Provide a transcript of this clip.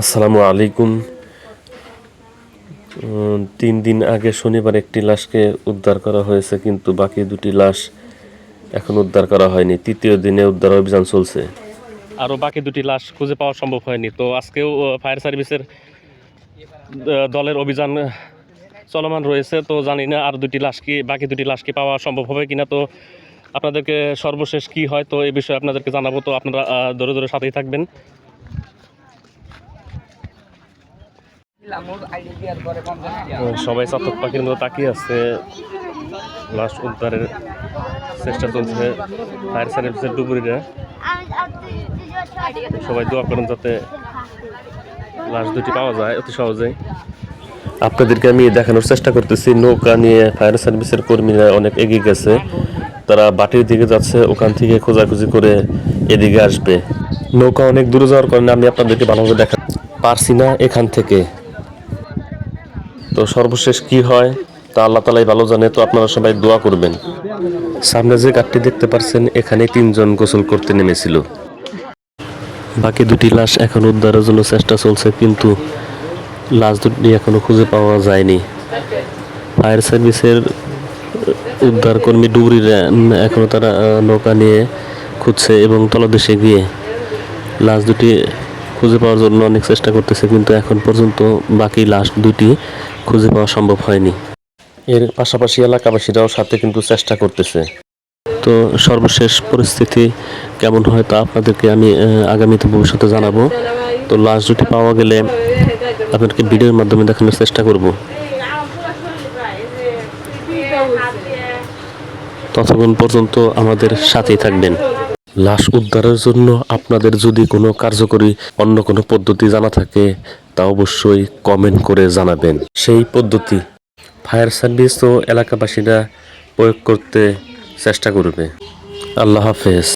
আসসালামু আলাইকুম। তিন দিন আগে শনিবার একটি লাশকে উদ্ধার করা হয়েছে, কিন্তু বাকি দুটি লাশ এখন উদ্ধার করা হয়নি। তৃতীয় দিনে উদ্ধার অভিযান চলছে। আরও বাকি দুটি লাশ খুঁজে পাওয়া সম্ভব হয়নি। তো আজকেও ফায়ার সার্ভিসের দলের অভিযান চলমান রয়েছে। তো জানি না আর দুটি লাশ কি, বাকি দুটি লাশ কি পাওয়া সম্ভব হবে কিনা। তো আপনাদেরকে সর্বশেষ কি হয়, তো এই বিষয়ে আপনাদেরকে জানাব। তো আপনারা ধরে ধরে সাথেই থাকবেন। সবাই চাতক পাখির মতো তাকিয়ে আছে। লাশ উদ্ধারের চেষ্টা চলছে ফায়ার সার্ভিসের ডুবুরিরা। সবাই দোয়া করেন যাতে লাশ দুটি পাওয়া যায় অতি সহজেই। আপনাদেরকে আমি দেখানোর চেষ্টা করতেছি, নৌকা নিয়ে ফায়ার সার্ভিসের কর্মীরা অনেক এগিয়ে গেছে। তারা বাটির দিকে যাচ্ছে, ওখান থেকে খোঁজাখুঁজি করে এদিকে আসবে। নৌকা অনেক দূরে যাওয়ার কারণে আমি আপনাদেরকে ভালোভাবে দেখা পারছি না এখান থেকে। তো সর্বশেষ কি হয় তা আল্লাহ তালাই ভালো জানে তো আপনারা সবাই দোয়া করবেন। সামনে যে ঘাটটি দেখতে পারছেন এখানে তিনজন গোসল করতে নেমেছিল। বাকি দুটি লাশ এখন উদ্ধারের জন্য চেষ্টা চলছে কিন্তু লাশ দুটি এখনও খুঁজে পাওয়া যায়নি। ফায়ার সার্ভিসের উদ্ধার কর্মী ডুবুরিরা উম, এখনও তারা নৌকা নিয়ে খুঁজছে এবং তলদেশে গিয়ে লাশ দুটি খুঁজে পাওয়ার জন্য অনেক চেষ্টা করতেছে কিন্তু এখন পর্যন্ত বাকি লাশ দুটি খুঁজে পাওয়া সম্ভব হয়নি। এর পাশাপাশি এলাকাবাসীরাও সাথে কিন্তু চেষ্টা করতেছে। তো সর্বশেষ পরিস্থিতি কেমন হয় তা আপনাদেরকে আমি আগামীতে ভবিষ্যতে জানাব। তো লাশ দুটি পাওয়া গেলে আপনাদেরকে ভিডিওর মাধ্যমে দেখানোর চেষ্টা করব। ততক্ষণ পর্যন্ত আমাদের সাথেই থাকবেন। লাশ উদ্ধারের জন্য আপনাদের যদি কোনো কার্যকরী অন্য কোনো পদ্ধতি জানা থাকে, তা অবশ্যই কমেন্ট করে জানাবেন। সেই পদ্ধতি ফায়ার সার্ভিস ও এলাকাবাসীরা প্রয়োগ করতে চেষ্টা করবে। আল্লাহ হাফেজ।